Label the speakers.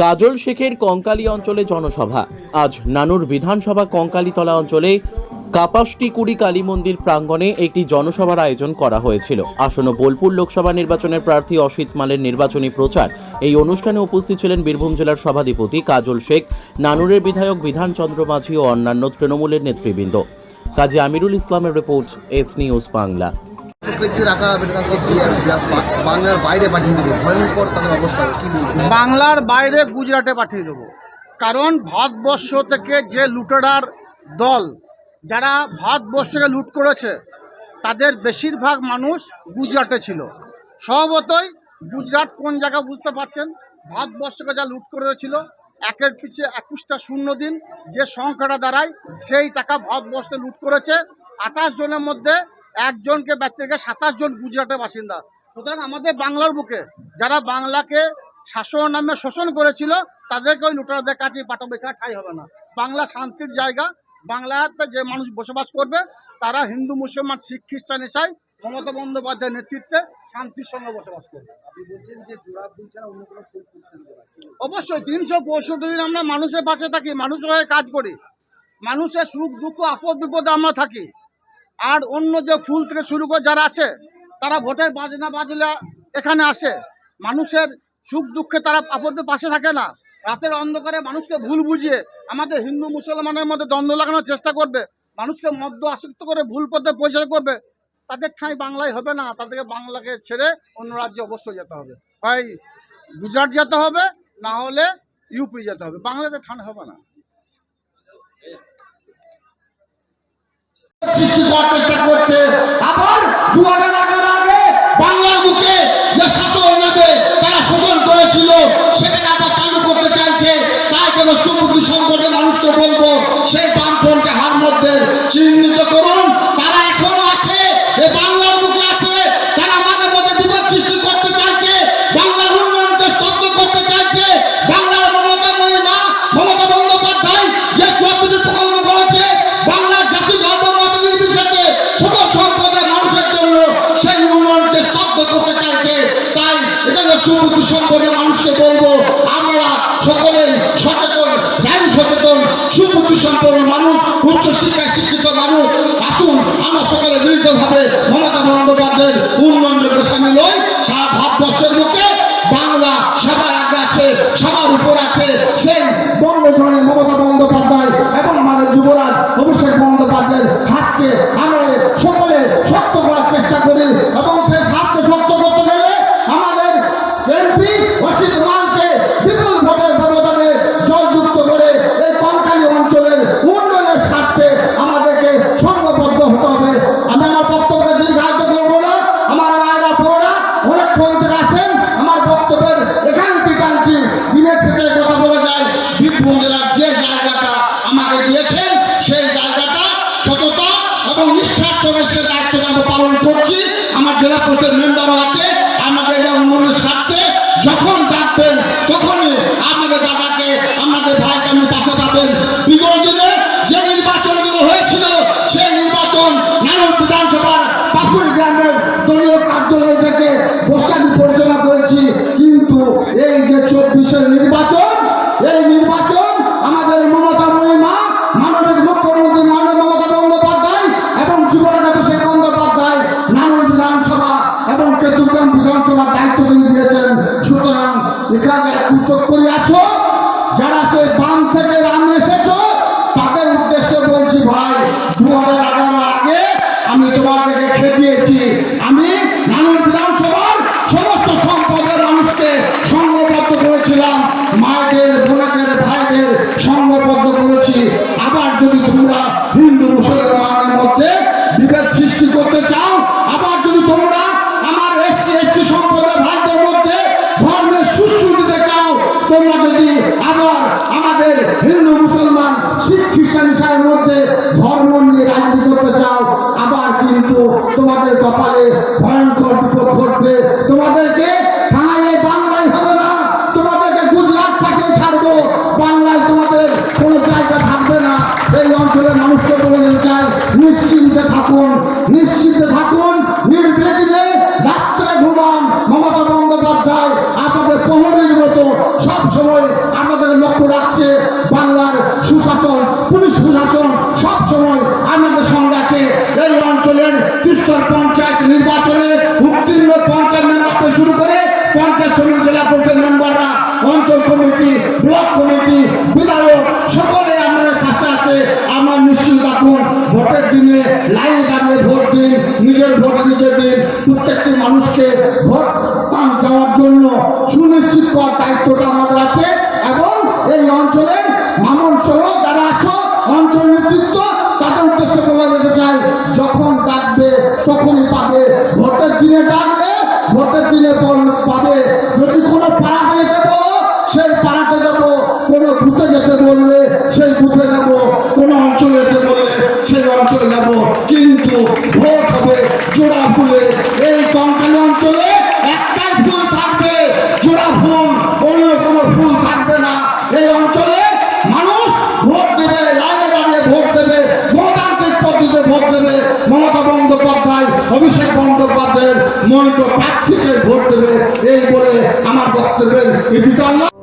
Speaker 1: কাজল শেখের কঙ্কালী অঞ্চলে জনসভা। আজ নানুর বিধানসভা কঙ্কালীতলা অঞ্চলে কাপাসটিকুড়ি কালী মন্দির প্রাঙ্গণে একটি জনসভার আয়োজন করা হয়েছিল। আসন্ন বোলপুর লোকসভা নির্বাচনের প্রার্থী অসিত মালের নির্বাচনী প্রচার। এই অনুষ্ঠানে উপস্থিত ছিলেন বীরভূম জেলার সভাধিপতি কাজল শেখ, নানুরের বিধায়ক বিধানচন্দ্র মাঝি ও অন্যান্য তৃণমূলের নেতৃবৃন্দ। কাজী আমিরুল ইসলামের রিপোর্ট এস নিউজ বাংলা।
Speaker 2: বাংলার বাইরে পাঠিয়ে দেবে। ভয়ঙ্কর তাদের অবস্থা। কি
Speaker 3: বাংলার বাইরে গুজরাটে পাঠিয়ে দেবো। কারণ ভারতবর্ষ থেকে যে লুটেরার দল, যারা ভারতবর্ষকে লুট করেছে, তাদের বেশিরভাগ মানুষ গুজরাটে ছিল। স্বভাবতই গুজরাট কোন জায়গা বুঝতে পারছেন? ভারতবর্ষকে যা লুট করেছিল, একের পিছে একুশটা শূন্য দিন যে সংখ্যাটা দাঁড়ায়, সেই টাকা ভারতবর্ষে লুট করেছে। আঠাশ জনের মধ্যে একজনকে ব্যক্তি রেখে সাতাশ জন গুজরাটের বাসিন্দা। সুতরাং আমাদের বাংলার বুকে যারা বাংলাকে শাসন নামে শোষণ করেছিল তাদেরকে ওই লুটারদের কাছে পাঠাবে কা ঠাই হবে না। বাংলা শান্তির জায়গা বাংলাতে যে মানুষ বসবাস করবে তারা হিন্দু মুসলমান শিখ খ্রিস্টান ইসাই মমতা বন্দ্যোপাধ্যায়ের নেতৃত্বে শান্তির সঙ্গে বসবাস করবে। অবশ্যই তিনশো পঁয়ষট্টি দিন আমরা মানুষের পাশে থাকি মানুষের হয়ে কাজ করি। মানুষের সুখ দুঃখ আপদ বিপদে আমরা থাকি। আর অন্য যে ফুল থেকে শুরু করে যারা আছে, তারা ভোটের বাজনা বাজলে এখানে আসে। মানুষের সুখ দুঃখে তারা আপদের পাশে থাকে না। রাতের অন্ধকারে মানুষকে ভুল বুঝিয়ে আমাদের হিন্দু মুসলমানের মধ্যে দ্বন্দ্ব লাগানোর চেষ্টা করবে। মানুষকে মদ্য আসক্ত করে ভুল পথে পরিচালনা করবে। তাদের ঠাঁই বাংলায় হবে না। তাদেরকে বাংলাকে ছেড়ে অন্য রাজ্যে অবশ্যই যেতে হবে। হয় গুজরাট যেতে হবে, না হলে ইউপি যেতে হবে। বাংলাতে ঠান হবে না।
Speaker 4: সৃষ্টি করার চেষ্টা করছে। আবার দু হাজার এগারো আগে বাংলার বুকে যে শাসন নেবে এখানে সম্পর্কে মানুষকে বলব, আমরা সকলেই সচেতন নারী সচেতন সুমুখী সম্পন্ন মানুষ, উচ্চ শিক্ষায় শিক্ষিত মানুষ। আসুন, আমরা সকলে মিলিতভাবে মমতা বন্দ্যোপাধ্যায়ের উন্নয়ন সামিল হই। সারা ভারতবর্ষের বুকে এমপি অসিত মালকে বিপুল ভোটের ব্যবধানে জয়যুক্ত করে এই কঙ্কালী অঞ্চলের উন্নয়নের স্বার্থে আমাদেরকে সংঘবদ্ধ হতে হবে। আমি আমার বক্তব্যকে দীর্ঘায়িত করব না। আমার মায়েরা পড়া অনেকক্ষণ থেকে আছেন। আমার বক্তব্যের একান্তি টানছি দিনের শেষে কথা বলে যায়। বীরভূম জেলার যে জায়গাটা আমাকে দিয়েছেন, সেই জায়গাটা সততা এবং নিষ্ঠার সঙ্গে সে দায়িত্বটা আমরা পালন করছি। আমার জেলা পরিষদের মেম্বারও আছে। আমাদের উন্নয়নের স্বার্থে যখন ডাকবেন, তখনই আমাদের দাদাকে, আমাদের ভাইকে আপনি পাশে পাবেন। বিগত দিনে যে নির্বাচনগুলো হয়েছিল, সেই নির্বাচন নানুর বিধানসভার পাপুর গ্রামের দলীয় কার্যালয় থেকে বসানি পরিচালনা করেছি। কিন্তু এই যে চব্বিশের নির্বাচন কেতুগ্রাম বিধানসভার দায়িত্ব দিয়ে দিয়েছেন। সুতরাং এখানে চোখ করে আছো, যারা সেই বাম থেকে রাম এসেছ, তাদের উদ্দেশ্যে বলছি ভাই দু হাজার এগারো আগে আমি তোমাদেরকে খেটিয়েছি। আমি নানুর বিধানসভার সমস্ত সম্পদের মানুষকে সংঘবদ্ধ করেছিলাম। মায়েদের, বোনেদের, ভাইদের সংঘবদ্ধ করেছি। আবার যদি তোমরা হিন্দু মুসলমানের মধ্যে বিভেদ সৃষ্টি করতে চাও, আবার যদি তোমরা দিতে চাও আমাদের হিন্দু, মুসলমান, শিখ, খ্রিস্টান মধ্যে ধর্ম নিয়ে রাজনীতি করতে চাও, আবার কিন্তু তোমাদের কপালে তোমাদেরকে থানায় তোমাদেরকে গুজরাট পাঠিয়ে তোমাদের কোনো থাকবে না। এই অঞ্চলের মানুষকে বলে চাই, নিশ্চিন্তে থাকুন নিশ্চিন্তে থাকুন। বন্দ্যোপাধ্যায় আপনাদের প্রহরীর মতো সব সময় লক্ষ্য রাখছে বাংলার সুশাসন, পুলিশ প্রশাসন সব সময় আমাদের সঙ্গে আছে। এই অঞ্চলের ত্রিস্তর পঞ্চায়েত নির্বাচনে উত্তীর্ণ পঞ্চায়েত মেম্বার থেকে শুরু করে পঞ্চায়েত সমিতি জেলা পরিষদ মেম্বাররা, অঞ্চল কমিটি, ব্লক কমিটি, বিধায়ক, সকলে আমাদের পাশে আছে। আমার নিশ্চিত রাখুন, ভোটের দিনে লাইনে দাঁড়িয়ে ভোট দিন, নিজের ভোট নিজের দিন, প্রত্যেকটি মানুষকে ভোট দায়িত্বটা আমাদের আছে এবং এই অঞ্চলের মামন সহ যারা আছো অঞ্চল নেতৃত্ব, তাদের উদ্দেশ্যে বলে যেতে চাই, যখন ডাকবে, তখনই পাবে। ভোটের দিনে ডাকলে, ভোটের দিনে পাবে। যদি কোনো পাড়াতে যেতে বলো সেই পাড়াতে যাব। কোনো বুথে যেতে বললে, সেই বুথে যাব। কোনো অঞ্চলে যেতে বললে, সেই অঞ্চলে যাব। কিন্তু ভোট হবে জোড়া ফুলে। অভিষেক বন্দ্যোপাধ্যায়ের মনোনীত প্রার্থীকে ভোট দেবে এই বলে আমার বক্তব্যের ইতি টানলাম।